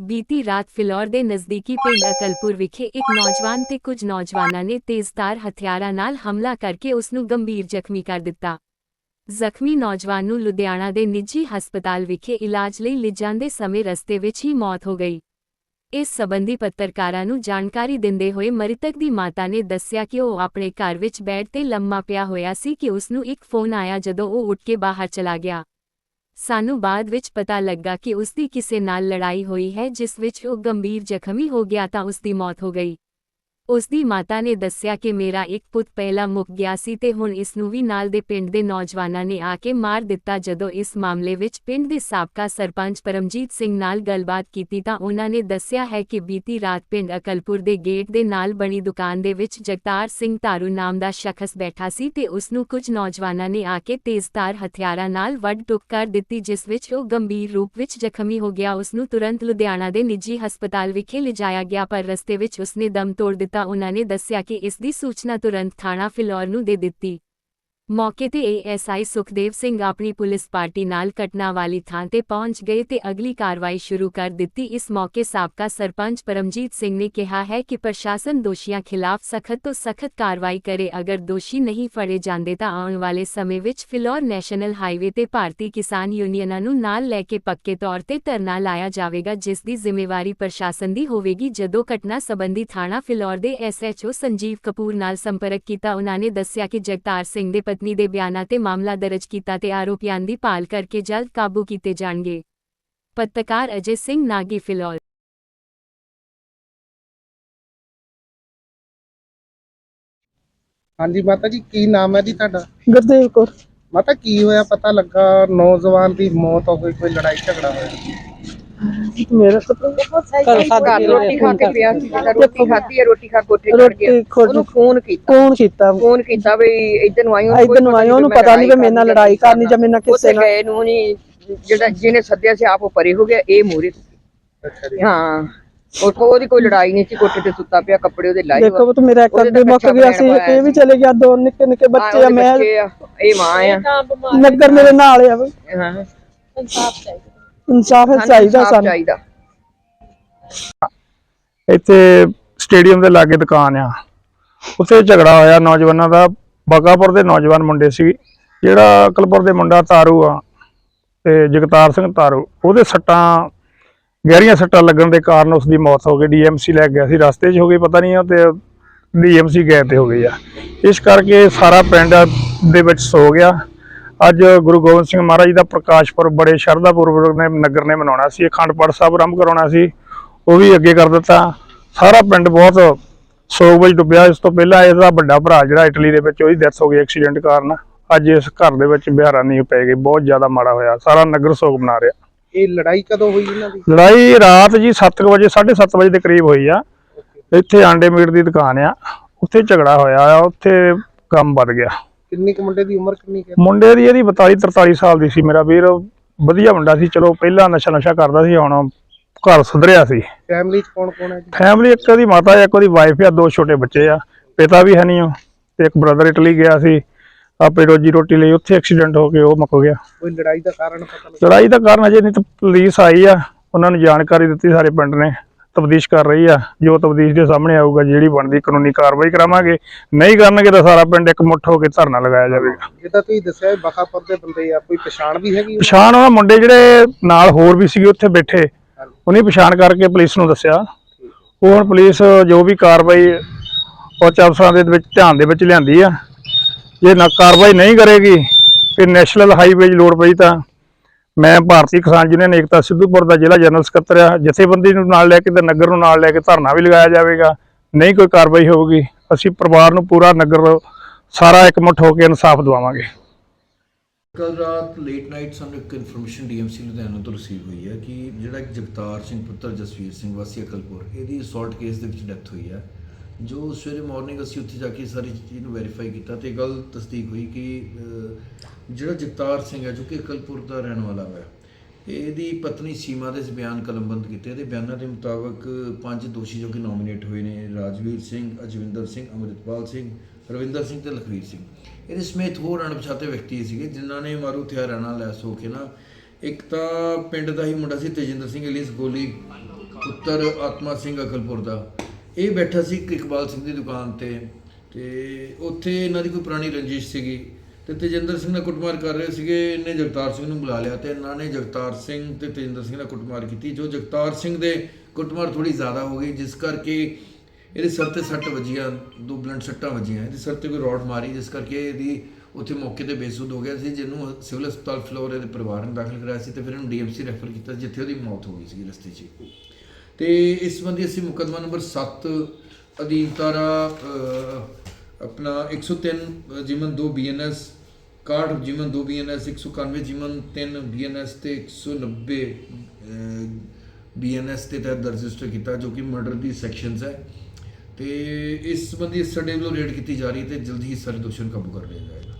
ਬੀਤੀ ਰਾਤ ਫਿਲੌਰ ਦੇ ਨਜ਼ਦੀਕੀ ਪਿੰਡ ਅਕਲਪੁਰ ਵਿਖੇ ਇੱਕ ਨੌਜਵਾਨ ਤੇ ਕੁਝ ਨੌਜਵਾਨਾਂ ਨੇ ਤੇਜ਼ਧਾਰ ਹਥਿਆਰਾਂ ਨਾਲ ਹਮਲਾ ਕਰਕੇ ਉਸ ਨੂੰ ਗੰਭੀਰ ਜ਼ਖਮੀ ਕਰ ਦਿੱਤਾ। ਜ਼ਖਮੀ ਨੌਜਵਾਨ ਨੂੰ ਲੁਧਿਆਣਾ ਦੇ ਨਿੱਜੀ ਹਸਪਤਾਲ ਵਿਖੇ ਇਲਾਜ ਲਈ ਲਿਜਾਂਦੇ ਸਮੇਂ ਰਸਤੇ ਵਿੱਚ ਹੀ ਮੌਤ ਹੋ ਗਈ। ਇਸ ਸਬੰਧੀ ਪੱਤਰਕਾਰਾਂ ਨੂੰ ਜਾਣਕਾਰੀ ਦਿੰਦੇ ਹੋਏ ਮ੍ਰਿਤਕ ਦੀ ਮਾਤਾ ਨੇ ਦੱਸਿਆ ਕਿ ਉਹ ਆਪਣੇ ਘਰ ਵਿੱਚ ਬੈੱਡ ਤੇ ਲੰਮਾ ਪਿਆ ਹੋਇਆ ਸੀ ਕਿ ਉਸ ਨੂੰ ਇੱਕ ਫੋਨ ਆਇਆ ਜਦੋਂ ਉਹ ਉੱਠ ਕੇ ਬਾਹਰ ਚਲਾ ਗਿਆ। ਸਾਨੂੰ ਬਾਅਦ ਵਿੱਚ ਪਤਾ ਲੱਗਾ ਕਿ ਉਸ ਦੀ ਕਿਸੇ ਨਾਲ ਲੜਾਈ ਹੋਈ ਹੈ, ਜਿਸ ਵਿੱਚ ਉਹ ਗੰਭੀਰ ਜ਼ਖਮੀ ਹੋ ਗਿਆ ਤਾਂ ਉਸ ਦੀ ਮੌਤ ਹੋ ਗਈ। ਉਸ ਦੀ ਮਾਤਾ ਨੇ ਦੱਸਿਆ ਕਿ ਮੇਰਾ ਇੱਕ ਪੁੱਤ ਪਹਿਲਾਂ ਮੁੱਕ ਗਿਆ ਸੀ ਤੇ ਹੁਣ ਇਸ ਨੂੰ ਵੀ ਨਾਲ ਦੇ ਪਿੰਡ ਦੇ ਨੌਜਵਾਨਾਂ ਨੇ ਆ ਕੇ ਮਾਰ ਦਿੱਤਾ। ਜਦੋਂ ਇਸ ਮਾਮਲੇ ਵਿੱਚ ਪਿੰਡ ਦੇ ਸਾਬਕਾ ਸਰਪੰਚ ਪਰਮਜੀਤ ਸਿੰਘ ਨਾਲ ਗੱਲਬਾਤ ਕੀਤੀ ਤਾਂ ਉਹਨਾਂ ਨੇ ਦੱਸਿਆ ਹੈ ਕਿ ਬੀਤੀ ਰਾਤ ਪਿੰਡ ਅਕਲਪੁਰ ਦੇ ਗੇਟ ਦੇ ਨਾਲ ਬਣੀ ਦੁਕਾਨ ਦੇ ਵਿੱਚ ਜਗਤਾਰ ਸਿੰਘ ਧਾਰੂ ਨਾਮ ਦਾ ਸ਼ਖਸ ਬੈਠਾ ਸੀ ਤੇ ਉਸ ਨੂੰ ਕੁਝ ਨੌਜਵਾਨਾਂ ਨੇ ਆ ਕੇ ਤੇਜ਼ਧਾਰ ਹਥਿਆਰਾਂ ਨਾਲ ਵੱਢ ਟੁੱਕ ਕਰ ਦਿੱਤੀ, ਜਿਸ ਵਿੱਚ ਉਹ ਗੰਭੀਰ ਰੂਪ ਵਿੱਚ ਜ਼ਖਮੀ ਹੋ ਗਿਆ। ਉਸ ਨੂੰ ਤੁਰੰਤ ਲੁਧਿਆਣਾ ਦੇ ਨਿੱਜੀ ਹਸਪਤਾਲ ਵਿਖੇ ਲਿਜਾਇਆ ਗਿਆ, ਪਰ ਰਸਤੇ ਵਿੱਚ ਉਸਨੇ ਦਮ ਤੋੜ ਦਿੱਤਾ ਉਨ੍ਹਾਂ ਨੇ ਦੱਸਿਆ ਕਿ ਇਸ ਦੀ ਸੂਚਨਾ ਤੁਰੰਤ ਥਾਣਾ ਫਿਲੌਰ ਨੂੰ ਦੇ ਦਿੱਤੀ। ਮੌਕੇ ਤੇ ਏਐਸਆਈ ਸੁਖਦੇਵ ਸਿੰਘ ਆਪਣੀ ਪੁਲਿਸ ਪਾਰਟੀ ਨਾਲ ਘਟਨਾ ਵਾਲੀ ਥਾਂ ਤੇ ਪਹੁੰਚ ਗਏ ਤੇ ਅਗਲੀ ਕਾਰਵਾਈ ਸ਼ੁਰੂ ਕਰ ਦਿੱਤੀ। ਇਸ ਮੌਕੇ ਸਾਬਕਾ ਸਰਪੰਚ ਪਰਮਜੀਤ ਸਿੰਘ ਨੇ ਕਿਹਾ ਹੈ ਕਿ ਪ੍ਰਸ਼ਾਸਨ ਦੋਸ਼ੀਆਂ ਖਿਲਾਫ ਸਖਤ ਤੋਂ ਸਖਤ ਕਾਰਵਾਈ ਕਰੇ। ਅਗਰ ਦੋਸ਼ੀ ਨਹੀਂ ਫੜੇ ਜਾਂਦੇ ਤਾਂ ਆਉਣ ਵਾਲੇ ਸਮੇਂ ਵਿੱਚ ਫਿਲੌਰ ਨੈਸ਼ਨਲ ਹਾਈਵੇ ਤੇ ਭਾਰਤੀ ਕਿਸਾਨ ਯੂਨੀਅਨਾਂ ਨੂੰ ਨਾਲ ਲੈ ਕੇ ਪੱਕੇ ਤੌਰ ਤੇ ਧਰਨਾ ਲਾਇਆ ਜਾਵੇਗਾ, ਜਿਸ ਦੀ ਜ਼ਿੰਮੇਵਾਰੀ ਪ੍ਰਸ਼ਾਸਨ ਦੀ ਹੋਵੇਗੀ। ਜਦੋਂ ਘਟਨਾ ਸੰਬੰਧੀ ਥਾਣਾ ਫਿਲੌਰ ਦੇ ਐਸਐਚਓ ਸੰਜੀਵ ਕਪੂਰ ਨਾਲ ਸੰਪਰਕ ਕੀਤਾ, ਉਹਨਾਂ ਨੇ ਦੱਸਿਆ ਕਿ ਜਗਤਾਰ ਸਿੰਘ ਦੇ ਪਤਨੀ ਦੇ ਬਿਆਨਾਂ ਤੇ ਮਾਮਲਾ ਦਰਜ ਕੀਤਾ ਤੇ ਆਰੋਪੀਆਂ ਦੀ ਭਾਲ ਕਰਕੇ ਜਲਦ ਕਾਬੂ ਕੀਤੇ ਜਾਣਗੇ। ਪੱਤਰਕਾਰ ਅਜੇ ਸਿੰਘ ਨਾਗੀ ਫਿਲੌਰ ਹਾਂਜੀ ਮਾਤਾ ਜੀ ਕੀ ਨਾਮ ਹੈ ਜੀ ਤੁਹਾਡਾ? ਗੁਰਦੇਵ ਕੌਰ। ਮਾਤਾ ਕੀ ਹੋਇਆ? ਪਤਾ ਲੱਗਾ ਨੌਜਵਾਨ ਦੀ ਮੌਤ ਹੋ ਗਈ ਕੋਈ ਲੜਾਈ ਝਗੜਾ ਹੋਇਆ? ਮੇਰਾ ਸੁਪਨਾ ਘਰ ਸੱਦ ਘਰ ਕੇ ਰੋਟੀ ਖਾ ਕੇ ਪਿਆ ਸੀ। ਜਿਹੜਾ ਰੋਟੀ ਖਾਧੀ ਹੈ ਰੋਟੀ ਖਾ ਕੇ ਉੱਥੇ ਚੜ ਗਿਆ ਰੋਟੀ ਖੋਲ ਉਹਨੂੰ ਫੋਨ ਕੀਤਾ। ਫੋਨ ਕੀਤਾ। ਫੋਨ ਕੀਤਾ ਵੀ ਇਧਰ ਨੂੰ ਆਈ ਇੱਧਰ ਨੂੰ ਆਈ ਉਹਨੂੰ ਪਤਾ ਨਹੀਂ ਵੀ ਮੇਰੇ ਨਾਲ ਲੜਾਈ ਕਰਨੀ ਜਾਂ ਮੇਰੇ ਨਾਲ ਕਿਸੇ ਨਾਲ। ਗਏ ਨੂੰ ਨਹੀਂ ਜਿਹੜਾ ਜਿਹਨੇ ਸੱਦਿਆ ਸੀ ਆਪ ਉਹ ਪਰੇ ਹੋ ਗਿਆ ਇਹ ਮੂਰੇ ਅੱਛਾ ਜੀ। ਹਾਂ। ਉਹ ਕੋ- ਉਹਦੀ ਕੋਈ ਲੜਾਈ ਨਹੀਂ ਸੀ ਕੋਠੇ ਤੇ ਸੁੱਤਾ ਪਿਆ ਕੱਪੜੇ ਉਹਦੇ ਲਾਏ ਦੇਖੋ ਉਹ ਤਾਂ ਮੇਰਾ ਇੱਕ ਅੱਗੇ ਮੁੱਕ ਗਿਆ ਸੀ ਇੱਕ ਇਹ ਵੀ ਚਲੇ ਗਿਆ ਦੋ ਨਿੱਕੇ ਨਿੱਕੇ ਬੱਚੇ ਆ ਮੈਂ ਇਹ ਮਾਂ ਆ। ਨਗਰ ਮੇਰੇ ਨਾਲ ਆ। ਹਾਂ। ਇਨਸਾਫ ਚਾਹੀਦਾ ਸਾਨੂੰ। ਚਾਹੀਦਾ। ਇੱਥੇ ਸਟੇਡੀਅਮ ਦੇ ਲਾਗੇ ਦੁਕਾਨ ਆ। ਉੱਥੇ ਝਗੜਾ ਹੋਇਆ ਨੌਜਵਾਨਾਂ ਦਾ। ਬਗਾਪੁਰ ਦੇ ਨੌਜਵਾਨ ਮੁੰਡੇ ਸੀ। ਜਿਹੜਾ ਅਕਲਪੁਰ ਦੇ ਮੁੰਡਾ ਤਾਰੂ ਆ ਤੇ ਜਗਤਾਰ ਸਿੰਘ ਤਾਰੂ ਉਹਦੇ ਸੱਟਾਂ ਗਹਿਰੀਆਂ ਸੱਟਾਂ ਲੱਗਣ ਦੇ ਕਾਰਨ ਉਸ ਦੀ ਮੌਤ ਹੋ ਗਈ। ਡੀਐਮਸੀ ਲੈ ਗਿਆ ਸੀ। ਰਸਤੇ 'ਚ ਹੋ ਗਈ ਪਤਾ ਨਹੀਂ ਉਹ ਤੇ ਡੀਐਮਸੀ ਗਏ ਤੇ ਹੋ ਗਈ ਆ। ਇਸ ਕਰਕੇ ਸਾਰਾ ਪਿੰਡ ਦੇ ਵਿੱਚ ਸੋ ਗਿਆ। ਅੱਜ ਗੁਰੂ ਗੋਬਿੰਦ ਸਿੰਘ ਮਹਾਰਾਜ ਦਾ ਪ੍ਰਕਾਸ਼ ਪੁਰਬ ਬੜੇ ਸ਼ਰਧਾ ਪੂਰਵਕ ਨੇ ਨਗਰ ਨੇ ਮਨਾਉਣਾ ਸੀ ਅਖੰਡ ਪਾਠ ਸਾਹਿਬ ਆਰੰਭ ਕਰਾਉਣਾ ਸੀ ਉਹ ਵੀ ਅੱਗੇ ਕਰ ਦਿੱਤਾ। ਸਾਰਾ ਪਿੰਡ ਬਹੁਤ ਸੋਗ ਵਿੱਚ ਡੁੱਬਿਆ। ਇਸ ਤੋਂ ਪਹਿਲਾਂ ਇਹਦਾ ਵੱਡਾ ਭਰਾ ਜਿਹੜਾ ਇਟਲੀ ਦੇ ਵਿੱਚ ਉਹਦੀ ਡੈਥ ਹੋ ਗਈ ਐਕਸੀਡੈਂਟ ਕਾਰਨ। ਅੱਜ ਇਸ ਘਰ ਦੇ ਵਿੱਚ ਬਿਹਾਰਾਂ ਨਹੀਂ ਪੈ ਗਈ ਬਹੁਤ ਜ਼ਿਆਦਾ ਮਾੜਾ ਹੋਇਆ। ਸਾਰਾ ਨਗਰ ਸੋਗ ਮਨਾ ਰਿਹਾ। ਇਹ ਲੜਾਈ ਕਦੋਂ ਹੋਈ ਇਹਨਾਂ ਦੀ? ਲੜਾਈ ਰਾਤ ਜੀ 7 ਵਜੇ 7:30 ਵਜੇ ਦੇ ਕਰੀਬ ਹੋਈ ਆ। ਇੱਥੇ ਆਂਡੇ ਮੀਟ ਦੀ ਦੁਕਾਨ ਆ। ਉੱਥੇ ਝਗੜਾ ਹੋਇਆ ਆ ਉੱਥੇ ਕੰਮ ਵੱਧ ਗਿਆ। ਕਿੰਨੀ ਕੁ ਮੁੰਡੇ ਦੀ ਉਮਰ ਕਿੰਨੀ ਕੁ ਹੈ? ਮੁੰਡੇ ਦੀ ਇਹਦੀ 42 43 ਸਾਲ ਦੀ ਸੀ ਮੇਰਾ ਵੀਰ। ਵਧੀਆ ਮੁੰਡਾ ਸੀ। ਚਲੋ ਪਹਿਲਾਂ ਨਸ਼ਾ ਨਸ਼ਾ ਕਰਦਾ ਸੀ ਹੁਣ ਘਰ ਸੁਧਰਿਆ ਸੀ। ਫੈਮਿਲੀ ਚ ਕੌਣ ਕੌਣ ਹੈ ਜੀ? ਫੈਮਿਲੀ ਇੱਕ ਉਹਦੀ ਮਾਤਾ ਹੈ ਇੱਕ ਉਹਦੀ ਵਾਈਫ ਆ ਦੋ ਛੋਟੇ ਬੱਚੇ ਆ। ਪਿਤਾ ਵੀ ਹੈ ਨਹੀਂ ਉਹ। ਤੇ ਇੱਕ ਬ੍ਰਦਰ ਇਟਲੀ ਗਿਆ ਸੀ। ਆਪੇ ਰੋਜੀ ਰੋਟੀ ਲਈ ਉੱਥੇ ਐਕਸੀਡੈਂਟ ਹੋ ਕੇ ਉਹ ਮੁੱਕ ਗਿਆ। ਕੋਈ ਲੜਾਈ ਦਾ ਕਾਰਨ ਪਤਾ ਲੱਗਾ? ਲੜਾਈ ਦਾ ਕਾਰਨ ਅਜੇ ਨਹੀਂ ਤਾਂ ਪੁਲਿਸ ਆਈ ਆ। ਉਹਨਾਂ ਨੂੰ ਜਾਣਕਾਰੀ ਦਿੱਤੀ ਸਾਰੇ ਪਿੰਡ ਨੇ। ਤਬਦੀਸ਼ ਕਰ ਰਹੀ ਆ ਜੋ ਤਬਦੀਸ਼ ਦੇ ਸਾਹਮਣੇ ਆਊਗਾ ਜਿਹੜੀ ਬਣਦੀ ਕਾਨੂੰਨੀ ਕਾਰਵਾਈ ਕਰਾਵਾਂਗੇ। ਨਹੀਂ ਕਰਨਗੇ ਤਾਂ ਸਾਰਾ ਪਿੰਡ ਇੱਕ ਮੁੱਠ ਹੋ ਕੇ ਧਰਨਾ ਲਗਾਇਆ ਜਾਵੇਗਾ। ਜਿੱਦਾਂ ਤੁਸੀਂ ਦੱਸਿਆ ਇਹ ਬਖਾਪੁਰ ਦੇ ਬੰਦੇ ਆ ਕੋਈ ਪਛਾਣ ਵੀ ਹੈਗੀ ਪਛਾਣ ਉਹ ਮੁੰਡੇ ਜਿਹੜੇ ਨਾਲ ਹੋਰ ਵੀ ਸੀਗੇ ਉੱਥੇ ਬੈਠੇ ਉਹਨੇ ਪਛਾਣ ਕਰਕੇ ਪੁਲਿਸ ਨੂੰ ਦੱਸਿਆ। ਉਹ ਹੁਣ ਪੁਲਿਸ ਜੋ ਵੀ ਕਾਰਵਾਈ ਉੱਚ ਅਫਸਰਾਂ ਦੇ ਵਿੱਚ ਧਿਆਨ ਦੇ ਵਿੱਚ ਲਿਆਂਦੀ ਆ। ਜੇ ਨਾ ਕਾਰਵਾਈ ਨਹੀਂ ਕਰੇਗੀ ਫਿਰ ਨੈਸ਼ਨਲ ਹਾਈਵੇ ਲੋੜ ਪਈ ਤਾਂ ਮੈਂ ਭਾਰਤੀ ਕਿਸਾਨ ਯੂਨੀਅਨ ਏਕਤਾ ਸਿੱਧੂਪੁਰ ਦਾ ਜ਼ਿਲ੍ਹਾ ਜਨਰਲ ਸਕੱਤਰ ਆ ਜਥੇਬੰਦੀ ਨੂੰ ਨਾਲ ਲੈ ਕੇ ਤੇ ਨਗਰ ਨੂੰ ਨਾਲ ਲੈ ਕੇ ਧਰਨਾ ਵੀ ਲਗਾਇਆ ਜਾਵੇਗਾ। ਨਹੀਂ ਕੋਈ ਕਾਰਵਾਈ ਹੋਊਗੀ। ਅਸੀਂ ਪਰਿਵਾਰ ਨੂੰ ਪੂਰਾ ਨਗਰ ਸਾਰਾ ਇਕਮੁੱਠ ਹੋ ਕੇ ਇਨਸਾਫ ਦਿਵਾਵਾਂਗੇ। ਕੱਲ ਰਾਤ ਲੇਟ ਨਾਈਟ ਸਾਨੂੰ ਇੱਕ ਇਨਫੋਰਮੇਸ਼ਨ ਡੀਐਮਸੀ ਲੁਧਿਆਣਾ ਤੋਂ ਰਿਸੀਵ ਹੋਈ ਹੈ ਕਿ ਜਿਹੜਾ ਇੱਕ ਜਗਤਾਰ ਸਿੰਘ ਪੁੱਤਰ ਜਸਵੀਰ ਸਿੰਘ ਵਾਸੀ ਅਕਲਪੁਰ, ਇਹਦੀ ਅਸੌਲਟ ਕੇਸ ਦੇ ਵਿੱਚ ਡੈਥ ਹੋਈ ਹੈ। ਜੋ ਸਵੇਰੇ ਮਾਰਨਿੰਗ ਅਸੀਂ ਉੱਥੇ ਜਾ ਕੇ ਸਾਰੀ ਚੀਜ਼ ਨੂੰ ਵੈਰੀਫਾਈ ਕੀਤਾ ਤੇ ਗੱਲ ਤਸਦੀਕ ਹੋਈ ਕਿ ਜਿਹੜਾ ਜਗਤਾਰ ਸਿੰਘ ਹੈ, ਜੋ ਕਿ ਅਕਲਪੁਰ ਦਾ ਰਹਿਣ ਵਾਲਾ ਹੈ ਇਹਦੀ ਪਤਨੀ ਸੀਮਾ ਦੇ ਬਿਆਨ ਕਲਮਬੰਦ ਕੀਤੇ। ਤੇ ਬਿਆਨਾਂ ਦੇ ਮੁਤਾਬਕ ਪੰਜ ਦੋਸ਼ੀ ਜੋ ਕਿ ਨੋਮੀਨੇਟ ਹੋਏ ਨੇ, ਰਾਜਵੀਰ ਸਿੰਘ, ਅਜਵਿੰਦਰ ਸਿੰਘ, ਅਮਰਿਤਪਾਲ ਸਿੰਘ, ਰਵਿੰਦਰ ਸਿੰਘ ਤੇ ਲਖਵੀਰ ਸਿੰਘ। ਇਹਦੇ ਸਮੇਤ ਹੋਰ ਅਣਪਛਾਤੇ ਵਿਅਕਤੀ ਸੀਗੇ, ਜਿਨ੍ਹਾਂ ਨੇ ਮਾਰੂ ਹਥਿਆਰਾਂ ਨਾਲ ਲੈਸ ਹੋ ਕੇ ਨਾ, ਇੱਕ ਤਾਂ ਪਿੰਡ ਦਾ ਹੀ ਮੁੰਡਾ ਸੀ ਤੇਜਿੰਦਰ ਸਿੰਘ ਇਲੀਸ ਗੋਲੀ, ਪੁੱਤਰ ਆਤਮਾ ਸਿੰਘ ਅਕਲਪੁਰ ਦਾ। ਇਹ ਬੈਠਾ ਸੀ ਇੱਕ ਇਕਬਾਲ ਸਿੰਘ ਦੀ ਦੁਕਾਨ ਤੇ ਤੇ ਉੱਥੇ ਇਹਨਾਂ ਦੀ ਕੋਈ ਪੁਰਾਣੀ ਰੰਜਿਸ਼ ਸੀਗੀ ਤੇ ਤੇਜਿੰਦਰ ਸਿੰਘ ਨਾਲ ਕੁੱਟਮਾਰ ਕਰ ਰਹੇ ਸੀਗੇ, ਇਹਨੇ ਜਗਤਾਰ ਸਿੰਘ ਨੂੰ ਬੁਲਾ ਲਿਆ ਤੇ ਇਹਨਾਂ ਨੇ ਜਗਤਾਰ ਸਿੰਘ ਤੇ ਤੇਜਿੰਦਰ ਸਿੰਘ ਨਾਲ ਕੁੱਟਮਾਰ ਕੀਤੀ, ਜੋ ਜਗਤਾਰ ਸਿੰਘ ਦੇ ਕੁੱਟਮਾਰ ਥੋੜੀ ਜ਼ਿਆਦਾ ਹੋ ਗਈ, ਜਿਸ ਕਰਕੇ ਇਹਦੇ ਸਿਰ ਤੇ ਸੱਟ ਵੱਜੀਆਂ, ਦੋ ਬਲੰਟ ਸੱਟਾਂ ਵੱਜੀਆਂ, ਇਹਦੇ ਸਿਰ ਤੇ ਕੋਈ ਰੋਡ ਮਾਰੀ, ਜਿਸ ਕਰਕੇ ਇਹਦੀ ਉੱਥੇ ਮੌਕੇ ਤੇ ਬੇਸੁੱਧ ਹੋ ਗਿਆ ਸੀ, ਜਿਹਨੂੰ ਸਿਵਲ ਹਸਪਤਾਲ ਫਲੋਰ ਦੇ ਪਰਿਵਾਰ ਨੇ ਦਾਖਲ ਕਰਾਇਆ ਸੀ ਤੇ ਫਿਰ ਇਹਨੂੰ ਡੀਐਮਸੀ ਰੈਫਰ ਕੀਤਾ, ਜਿੱਥੇ ਉਹਦੀ ਮੌਤ ਹੋ ਗਈ ਸੀ ਰਸਤੇ 'ਚ। ਤੇ ਇਸ ਸੰਬੰਧੀ ਅਸੀਂ ਮੁਕੱਦਮਾ ਨੰਬਰ 7 ਅਧੀਨ ਧਾਰਾ ਅਹ, ਆਪਣਾ 103 ਜਿਮਨ 2 ਬੀਐਨਐਸ 61 ਜਿਮਨ 2 ਬੀਐਨਐਸ 191 ਜਿਮਨ 3 ਬੀਐਨਐਸ ਤੇ 190 ਬੀਐਨਐਸ ਤੇ ਤਹਿਤ ਰਜਿਸਟਰ ਕੀਤਾ ਜੋ ਕਿ ਮਰਡਰ ਦੀ ਸੈਕਸ਼ਨਸ ਹੈ। ਤੇ ਇਸ ਸੰਬੰਧੀ ਸਟੱਡੀ ਵੱਲੋਂ ਰੇਡ ਕੀਤੀ ਜਾ ਰਹੀ ਹੈ ਤੇ ਜਲਦੀ ਹੀ ਸਾਰੇ ਦੋਸ਼ੀਆਂ ਨੂੰ ਕਾਬੂ ਕਰ ਲਿਆ ਜਾਏਗਾ।